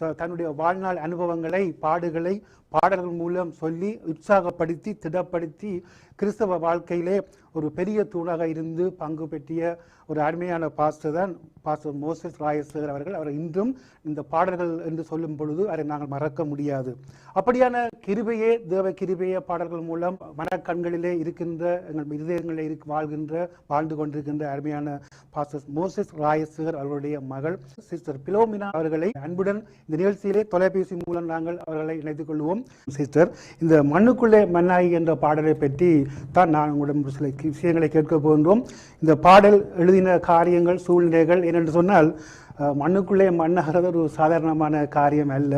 தன்னுடைய வாழ்நாள் அனுபவங்களை பாடுகளை பாடல்கள் மூலம் சொல்லி உற்சாகப்படுத்தி திடப்படுத்தி கிறிஸ்தவ வாழ்க்கையிலே ஒரு பெரிய தூணாக இருந்து பங்கு பெற்றிய ஒரு அருமையான பாஸ்டர் தான் பாஸ்டர் மோசஸ் ராயசர் அவர்கள். அவர் இன்றும் இந்த பாடல்கள் என்று சொல்லும் பொழுது அதை நாங்கள் மறக்க முடியாது. அப்படியான கிருபையே தேவ கிருபையே பாடல்கள் மூலம் மனக்கண்களிலே இருக்கின்ற எங்கள் இருதயங்களில் இருக்கு வாழ்கின்ற வாழ்ந்து கொண்டிருக்கின்ற அருமையான பாஸ்டர் மோசஸ் ராயசர் அவர்களுடைய மகள் சிஸ்டர் பிலோமினா அவர்களை அன்புடன் இந்த நிகழ்ச்சியிலே தொலைபேசி மூலம் நாங்கள் அவர்களை இணைத்துக் கொள்வோம். சிஸ்டர் இந்த மண்ணுக்குள்ளே மண்ணாகி என்ற பாடலை பற்றி தான் நான் உங்களிடம் சில விஷயங்களை கேட்க போகின்றோம். இந்த பாடல் எழுதின காரியங்கள் சூழ்நிலைகள் ஏனென்று சொன்னால் மண்ணுக்குள்ளே மண்ணாகிறது ஒரு சாதாரணமான காரியம் அல்ல.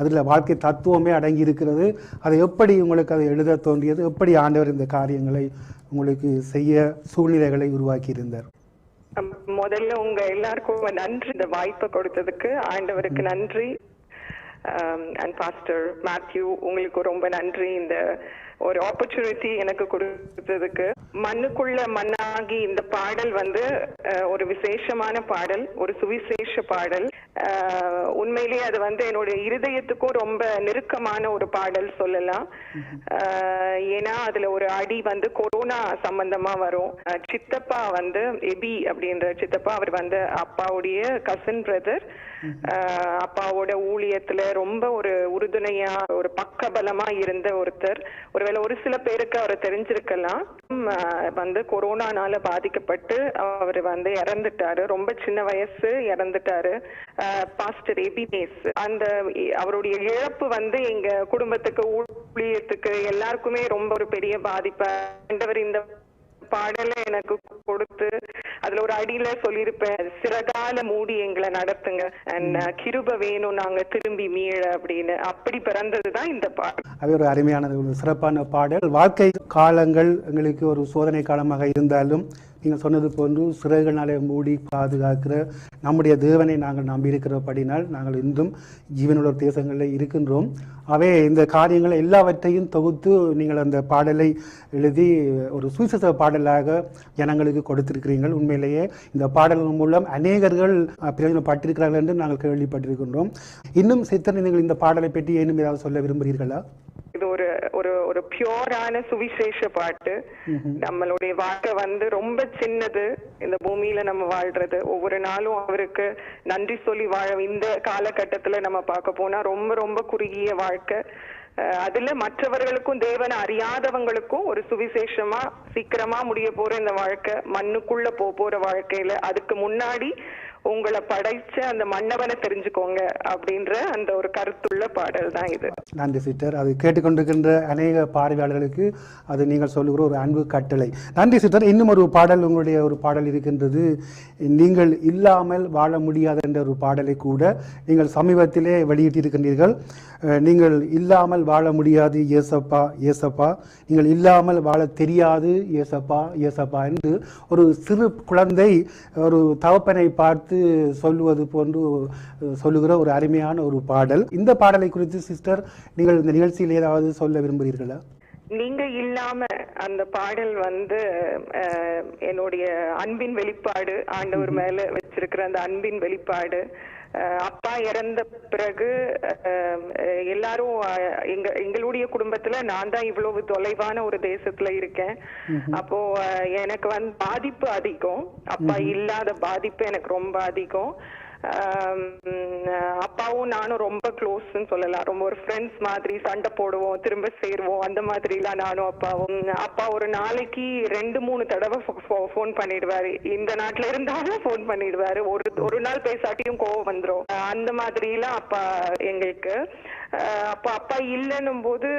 அதில் வாழ்க்கை தத்துவமே அடங்கி இருக்கிறது அதை எப்படி உங்களுக்கு அதை எழுத தோன்றியது? எப்படி ஆண்டவர் இந்த காரியங்களை உங்களுக்கு செய்ய சூழ்நிலைகளை உருவாக்கியிருந்தார்? முதல்ல உங்க எல்லாருக்கும் நன்றி இந்த வாய்ப்பை கொடுத்ததுக்கு ஆண்டவருக்கு நன்றி. அண்ட் பாஸ்டர் மேத்யூ உங்களுக்கு ரொம்ப நன்றி. இந்த ஒரு ஆப்பர்ச்சுனிட்டி எனக்கு கொடுத்ததுக்கு. மண்ணுக்குள்ள மண்ணாகி இந்த பாடல் வந்து uh, ஒரு விசேஷமான பாடல் ஒரு சுவிசேஷ பாடல். உண்மையிலேயே அது வந்து என்னுடைய இருதயத்துக்கும் ரொம்ப நெருக்கமான ஒரு பாடல் சொல்லலாம். ஏன்னா அதுல ஒரு அடி வந்து கொரோனா சம்பந்தமா வரும். சித்தப்பா வந்து எபி அப்படின்ற சித்தப்பா அவர் வந்து அப்பாவுடைய கசின் பிரதர் அப்பாவோட ஊழியத்துல ரொம்ப ஒரு உறுதுணையா ஒரு பக்கபலமா இருந்த ஒருத்தர். ஒருவேளை ஒரு சில பேருக்கு அவரை தெரிஞ்சிருக்கலாம். வந்து கொரோனானால பாதிக்கப்பட்டு அவர் வந்து இறந்துட்டாரு. ரொம்ப சின்ன வயசு இறந்துட்டாரு. பாஸ்டர் எபினேஸ் அந்த அவருடைய இழப்பு வந்து எங்க குடும்பத்துக்கு ஊழியத்துக்கு எல்லாருக்குமே ரொம்ப ஒரு பெரிய பாதிப்பு ஆண்டவர் இந்த பாடலை எனக்கு கொடுத்து அதுல ஒரு அடியில சொல்லியிருப்பேன் சிறகால மூடி எங்களை நடத்துங்க. uh, கிருப வேணும் நாங்க திரும்பி மீள அப்படின்னு. அப்படி பிறந்ததுதான் இந்த பாடல். அவை ஒரு அருமையான ஒரு சிறப்பான பாடல். வாழ்க்கை காலங்கள் எங்களுக்கு ஒரு சோதனை காலமாக இருந்தாலும் நீங்கள் சொன்னது போன்று சிறகுனாலே மூடி பாதுகாக்கிற நம்முடைய தேவனை நாங்கள் நம்பியிருக்கிறபடினால் நாங்கள் இன்றும் ஜீவனுள்ள தேசங்களில் இருக்கின்றோம். அவை இந்த காரியங்களை எல்லாவற்றையும் தொகுத்து நீங்கள் அந்த பாடலை எழுதி ஒரு சுவிசேஷ பாடலாக ஜனங்களுக்கு கொடுத்திருக்கிறீர்கள். உண்மையிலேயே இந்த பாடல்கள் மூலம் அநேகர்கள் பிரயோஜனப்பட்டிருக்கிறார்கள் என்று நாங்கள் கேள்விப்பட்டிருக்கின்றோம். இன்னும் சித்தனை நீங்கள் இந்த பாடலை பற்றி ஏனும் ஏதாவது சொல்ல விரும்புகிறீர்களா? ஒரு பியோரான சுவிசேஷ பாட்டு. நம்மளுடைய வாழ்க்கை வந்து ரொம்ப சின்னது. இந்த பூமியில நம்ம வாழ்றது. ஒவ்வொரு நாளும் அவருக்கு நன்றி சொல்லி வாழ இந்த காலகட்டத்துல நம்ம பார்க்க போனா ரொம்ப ரொம்ப குறுகிய வாழ்க்கை. அதுல மற்றவர்களுக்கும் தேவனை அறியாதவங்களுக்கும் ஒரு சுவிசேஷமா சீக்கிரமா முடிய போற இந்த வாழ்க்கை மண்ணுக்குள்ள போற வாழ்க்கையில அதுக்கு முன்னாடி உங்களை படைச்ச அந்த மன்னவனை தெரிஞ்சுக்கோங்க அப்படின்ற அந்த ஒரு கருத்துள்ள பாடல் தான் இது. நன்றி சிஸ்டர் அது கேட்டுக்கொண்டிருக்கின்ற அநேக பார்வையாளர்களுக்கு அது நீங்கள் சொல்லுகிற ஒரு அன்பு கட்டளை. நன்றி சிஸ்டர் இன்னும் ஒரு பாடல் உங்களுடைய ஒரு பாடல் இருக்கின்றது. நீங்கள் இல்லாமல் வாழ முடியாது என்ற ஒரு பாடலை கூட நீங்கள் சமீபத்திலே வெளியிட்டிருக்கின்றீர்கள். நீங்கள் இல்லாமல் வாழ முடியாது ஏசப்பா ஏசப்பா. நீங்கள் இல்லாமல் வாழ தெரியாது ஏசப்பா ஏசப்பா என்று ஒரு சிறு குழந்தை ஒரு தகப்பனை பார்த்து சொல்லுவது போன்று சொல்லுகிற ஒரு அருமையான ஒரு பாடல். இந்த பாடலை குறித்து சிஸ்டர் நீங்கள் இந்த நிகழ்ச்சியில் ஏதாவது சொல்ல விரும்புகிறீர்களா? நீங்க இல்லாம அந்த பாடல் வந்து என்னுடைய அன்பின் வெளிப்பாடு ஆண்டவர் மேல வச்சிருக்கிற அந்த அன்பின் வெளிப்பாடு அப்பா இறந்த பிறகு அஹ், எல்லாரும் எங்க எங்களுடைய குடும்பத்துல நான் தான் இவ்வளவு தொலைவான ஒரு தேசத்துல இருக்கேன். அப்போ எனக்கு வந்து பாதிப்பு அதிகம். அப்பா இல்லாத பாதிப்பு எனக்கு ரொம்ப அதிகம். அப்பாவும் நானும் ரொம்ப க்ளோஸ்ன்னு சொல்லலாம். ரொம்ப ஒரு ஃப்ரெண்ட்ஸ் மாதிரி சண்டை போடுவோம் திரும்ப சேருவோம். அந்த மாதிரிலாம் நானும் அப்பாவும் அப்பா ஒரு நாளைக்கு ரெண்டு மூணு தடவை ஃபோன் பண்ணிடுவாரு. இந்த நாட்டுல இருந்தாலும் ஃபோன் பண்ணிடுவாரு. ஒரு ஒரு நாள் பேசாட்டியும் கோவம் வந்துரும். அந்த மாதிரிலாம் அப்பா எங்களுக்கு. அப்போ அப்பா இல்லைன்னும் போது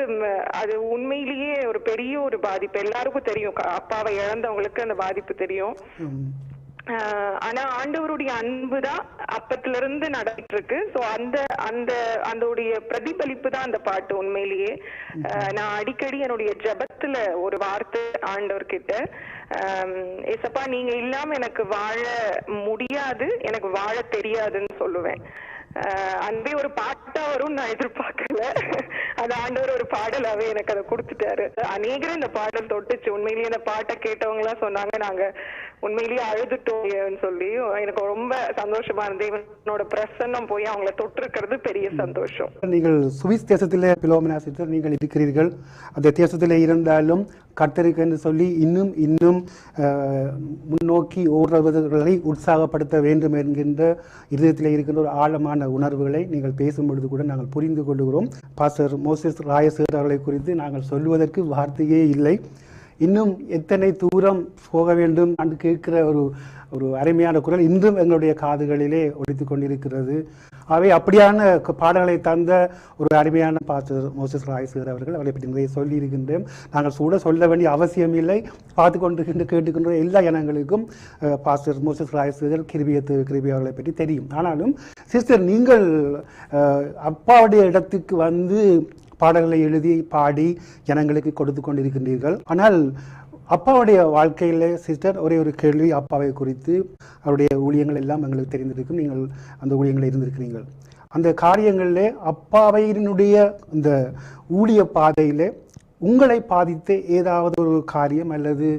அது உண்மையிலேயே ஒரு பெரிய ஒரு பாதிப்பு. எல்லாருக்கும் தெரியும். அப்பாவை இழந்தவங்களுக்கு அந்த பாதிப்பு தெரியும். ஆனா ஆண்டவருடைய அன்பு தான் அப்பத்துல இருந்து நடந்துட்டு இருக்கு சோ அந்த அந்த அதோடைய பிரதிபலிப்பு தான் அந்த பாட்டு உண்மையிலேயே. நான் அடிக்கடி என்னுடைய ஜெபத்துல ஒரு வார்த்தை ஆண்டவர்கிட்ட ஆம், ஏசப்பா நீங்க இல்லாம எனக்கு வாழ முடியாது எனக்கு வாழ தெரியாதுன்னு சொல்லுவேன். அன்பே ஒரு பாட்டா வரும்னு நான் எதிர்பார்க்கல. அது ஆண்டவர் ஒரு பாடலாவே எனக்கு அதை கொடுத்துட்டாரு. அநேகரும் இந்த பாடல் தொட்டுச்சு. உண்மையிலேயே இந்த பாட்டை கேட்டவங்க எல்லாம் சொன்னாங்க நாங்க உண்மையிலேயே அழுதுட்டோம் சொல்லி. எனக்கு ரொம்ப சந்தோஷமா இருந்தது. இவனோட பிரசன்னம் போய் அவங்கள தொட்டிருக்கிறது பெரிய சந்தோஷம். நீங்கள் சுவிஸ் தேசத்திலே பிலோமினா சிஸ்டர் நீங்கள் இருக்கிறீர்கள். அந்த தேசத்திலே இருந்தாலும் கர்த்தருக்கு என்று சொல்லி இன்னும் இன்னும் முன்னோக்கி ஓடுறவர்களை உற்சாகப்படுத்த வேண்டும் என்கின்ற இதயத்தில் இருக்கின்ற ஒரு ஆழமான உணர்வுகளை நீங்கள் பேசும் பொழுது கூட நாங்கள் புரிந்து கொள்கிறோம் பாஸ்டர் மோசஸ் ராயசேர் அவர்களை குறித்து நாங்கள் சொல்வதற்கு வார்த்தையே இல்லை. இன்னும் எத்தனை தூரம் போக வேண்டும்? என்று கேட்கிற ஒரு ஒரு அருமையான குரல் இன்றும் எங்களுடைய காதுகளிலே ஒழித்து கொண்டிருக்கிறது. அவை அப்படியான பாடல்களை தந்த ஒரு அருமையான பாஸ்டர் மோசஸ் ராயசேர் அவர்கள் அவரை பற்றி நிறைய சொல்லியிருக்கின்றேன். நாங்கள் கூட சொல்ல வேண்டிய அவசியம் இல்லை. பார்த்து கொண்டிருக்கின்ற கேட்டுக்கின்ற எல்லா இனங்களுக்கும் பாஸ்டர் மோசஸ் ராயசேகர் கிருபியத்து கிருபி அவர்களை பற்றி தெரியும். ஆனாலும் சிஸ்டர் நீங்கள் அப்பாவுடைய இடத்துக்கு வந்து பாடல்களை எழுதி பாடி ஜனங்களுக்கு கொடுத்து கொண்டிருக்கின்றீர்கள். ஆனால் அப்பாவுடைய வாழ்க்கையில் சிஸ்டர் ஒரே ஒரு கேள்வி அப்பாவை குறித்து அவருடைய ஊழியங்கள் எல்லாம் எங்களுக்கு தெரிந்திருக்கும். நீங்கள் அந்த ஊழியங்களில் இருந்திருக்கிறீர்கள். அந்த காரியங்களிலே அப்பாவையினுடைய இந்த ஊழிய பாதையிலே உங்களை பாதித்த ஏதாவது ஒரு காரியம் அல்லது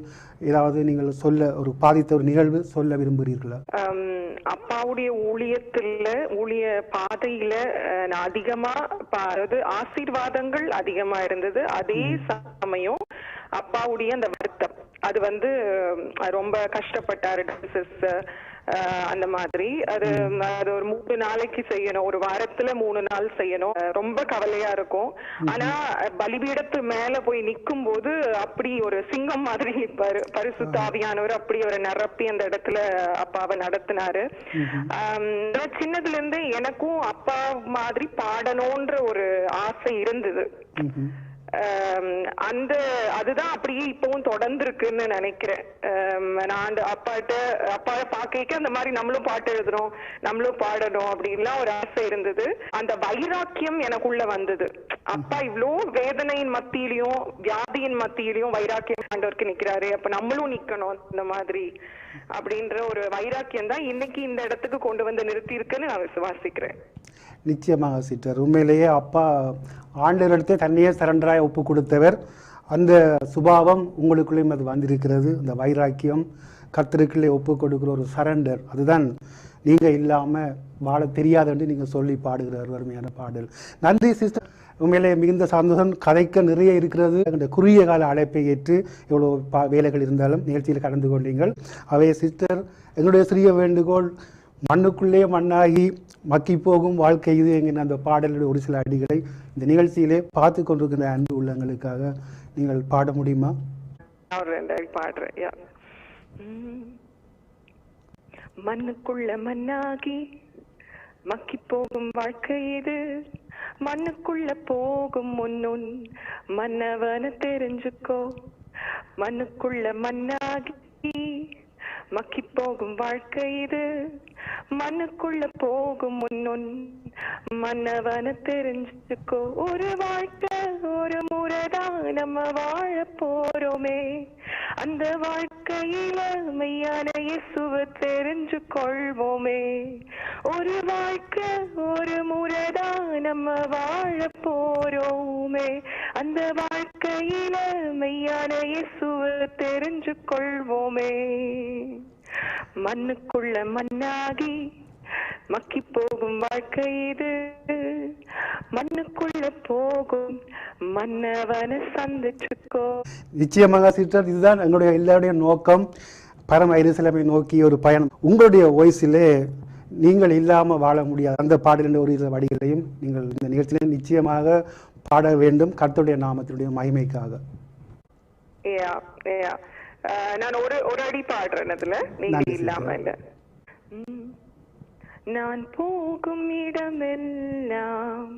ஏதாவது நீங்கள் சொல்ல ஒரு பாதித்த ஒரு நிகழ்வு சொல்ல விரும்புகிறீர்களா? அப்பாவுடைய ஊழியத்துல ஊழிய பாதையில அதிகமா அதாவது ஆசீர்வாதங்கள் அதிகமா இருந்தது. அதே சமயம் அப்பாவுடைய அந்த வருத்தம். அது வந்து ரொம்ப கஷ்டப்பட்டாரு டான்சஸ் அந்த மாதிரி. அது அது ஒரு மூணு நாளைக்கு செய்யணும். ஒரு வாரத்துல மூணு நாள் செய்யணும். ரொம்ப கவலையா இருக்கும். ஆனா பலிபீடத்து மேல போய் நிக்கும் போது அப்படி ஒரு சிங்கம் மாதிரி நிப்பாரு பரிசுத்த ஆவியானவர் அப்படி ஒரு நிரப்பி அந்த இடத்துல அப்பாவை நடத்தினாரு. சின்னதுல இருந்தே எனக்கும் அப்பா மாதிரி பாடணும்ன்ற ஒரு ஆசை இருந்தது. அந்த அதுதான் அப்படியே இப்பவும் தொடர்ந்து இருக்குன்னு நினைக்கிறேன் நான் அந்த அப்பாட்ட அப்பாவை பார்க்க அந்த மாதிரி நம்மளும் பாட்டு எழுதணும் நம்மளும் பாடணும் அப்படின்லாம் ஒரு ஆசை இருந்தது. அந்த வைராக்கியம் எனக்குள்ள வந்தது. அப்பா இவ்ளோ வேதனையின் மத்தியிலையும் வியாதியின் மத்தியிலையும் வைராக்கியம் ஆண்டவருக்கு நிக்கிறாரு. அப்ப நம்மளும் நிக்கணும் இந்த மாதிரி அப்படின்ற ஒரு வைராக்கியம் தான் இன்னைக்கு இந்த இடத்துக்கு கொண்டு வந்து நிறுத்தி இருக்குன்னு நான் விசுவாசிக்கிறேன். நிச்சயமாக சிஸ்டர் உண்மையிலேயே அப்பா ஆண்டவரிடத்தை தன்னையே சரண்டராய் ஒப்பு கொடுத்தவர் அந்த சுபாவம் உங்களுக்குள்ளேயும் அது வந்திருக்கிறது. அந்த வைராக்கியம் கர்த்தருக்குள்ளே ஒப்பு கொடுக்கிற ஒரு சரண்டர். அதுதான் நீங்கள் இல்லாமல் வாழ தெரியாதுன்னு நீங்கள் சொல்லி பாடுகிற வறுமையான பாடல். நன்றி சிஸ்டர். உண்மையிலே மிகுந்த சந்தோஷம். கதைக்க நிறைய இருக்கிறது. அந்த குறுகிய கால அழைப்பை ஏற்று இவ்வளோ பா வேலைகள் இருந்தாலும் நிகழ்ச்சியில் கலந்து கொண்டீங்கள் அவை சிஸ்டர் எங்களுடைய சிறிய வேண்டுகோள் மண்ணுக்குள்ளே மண்ணாகி மக்கி போகும் வாழ்க்கை இது என்கிற அந்த பாடலுடைய ஒரு சில அடிகளை இந்த நிகழ்ச்சியிலே பார்த்து கொண்டிருக்கிற அன்பு உள்ளங்களுக்காக நீங்கள் பாட முடியுமா? பாடுறேன் மண்ணுக்குள்ள மண்ணாகி மக்கி போகும் வாழ்க்கை இது. மண்ணுக்குள்ள போகும் முன்னுன் மன்னவன தெரிஞ்சுக்கோ. மண்ணுக்குள்ள மண்ணாகி மக்கி போகும் வாழ்க்கை இது. மண்ணுக்குள்ள போகும் முன்னுன் மன்னவன தெரிஞ்சுக்கோ. ஒரு வாழ்க்கை ஒரு முறைதான் நம்ம வாழ போறோமே. அந்த வாழ்க்கையில மெய்யான இயேசுவ தெரிஞ்சு கொள்வோமே ஒரு வாழ்க்கை ஒரு முறைதான் நம்ம வாழ போறோமே. அந்த வாழ்க்கையில மெய்யான இயேசுவ தெரிஞ்சு கொள்வோமே மண்ணுக்குள்ள மண்ணாகி மக்கி போகும் வாழ்க்கை இது. மண்ணுக்குள்ள போகும் மன்னவன சந்திச்சுக்கோ. நிச்சயமாக சிஸ்டர் இதுதான் எங்களுடைய எல்லாருடைய நோக்கம். பரம எருசலேமை நோக்கி ஒரு பயணம். உங்களுடைய வாய்ஸிலே நீங்கள் இல்லாமல் வாழ முடியாது. அந்த பாடலின் ஒரு சில வடிகளையும் நீங்கள் இந்த நிகழ்ச்சியிலே நிச்சயமாக பாட வேண்டும். கர்த்தருடைய நாமத்தினுடைய மகிமைக்காக. நான் ஒரு ஒரு அடி பாடுறேன் அதுல நீங்க இல்லாம. இல்ல. நான் போகும் இடமெல்லாம்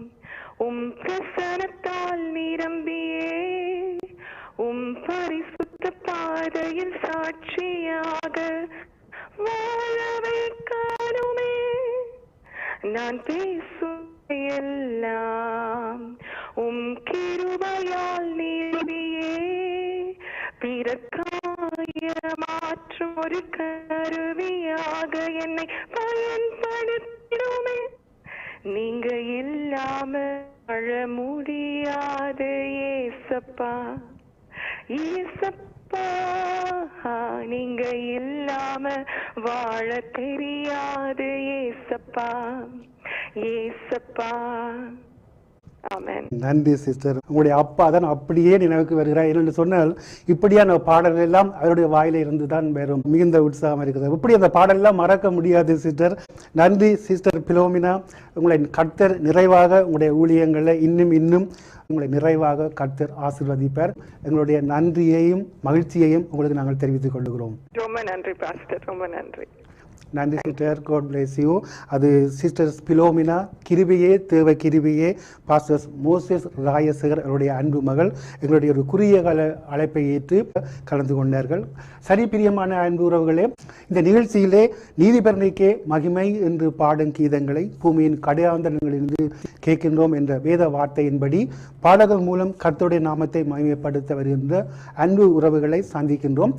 உம் பிரசனத்தால் நிரம்பியே உம் பரிசுத்த பாதையில் சாட்சியாக வாழ வைக்கணுமே நான் பேசும் எல்லாம் ஒரு கருவியாக என்னை பயன்படுத்திடுமே. நீங்க இல்லாம வாழ முடியாது ஏசப்பா. ஏசப்பா நீங்க இல்லாம வாழ தெரியாது ஏசப்பா. ஏசப்பா. நன்றி சிஸ்டர் உங்களுடைய அப்பா தான் அப்படியே நினைவுக்கு வருகிறார் என்று சொன்னால் இப்படியான பாடல்கள் எல்லாம் அவருடைய வாயில இருந்து தான் வரும். மிகுந்த உற்சாகம் இருக்குது இப்படி அந்த பாடல் எல்லாம் மறக்க முடியாது சிஸ்டர் நன்றி சிஸ்டர் பிலோமினா உங்களை கர்த்தர் நிறைவாக உங்களுடைய ஊழியங்களில் இன்னும் இன்னும் உங்களை நிறைவாக கர்த்தர் ஆசீர்வதிப்பார். எங்களுடைய நன்றியையும் மகிழ்ச்சியையும் உங்களுக்கு நாங்கள் தெரிவித்துக் கொள்கிறோம் ரொம்ப நன்றி பாஸ்டர் ரொம்ப நன்றி. நன்றி சிஸ்டர். கோட் பிளேஸ் யூ அது சிஸ்டர்ஸ் பிலோமினா கிருபியே தேவ கிருபியே. பாஸ்டர்ஸ் மோசஸ் ராயசகர் அவருடைய அன்பு மகள் எங்களுடைய ஒரு குறுகிய கால அழைப்பை ஏற்று கலந்து கொண்டார்கள். சரி பிரியமான அன்பு உறவுகளே இந்த நிகழ்ச்சியிலே நீதிபரணிக்கே மகிமை என்று பாடும் கீதங்களை பூமியின் கடையாந்தரங்களிலிருந்து கேட்கின்றோம் என்ற வேத வார்த்தையின்படி பாடகர் மூலம் கர்த்தருடைய நாமத்தை மகிமைப்படுத்த வருகின்ற அன்பு உறவுகளை சந்திக்கின்றோம்.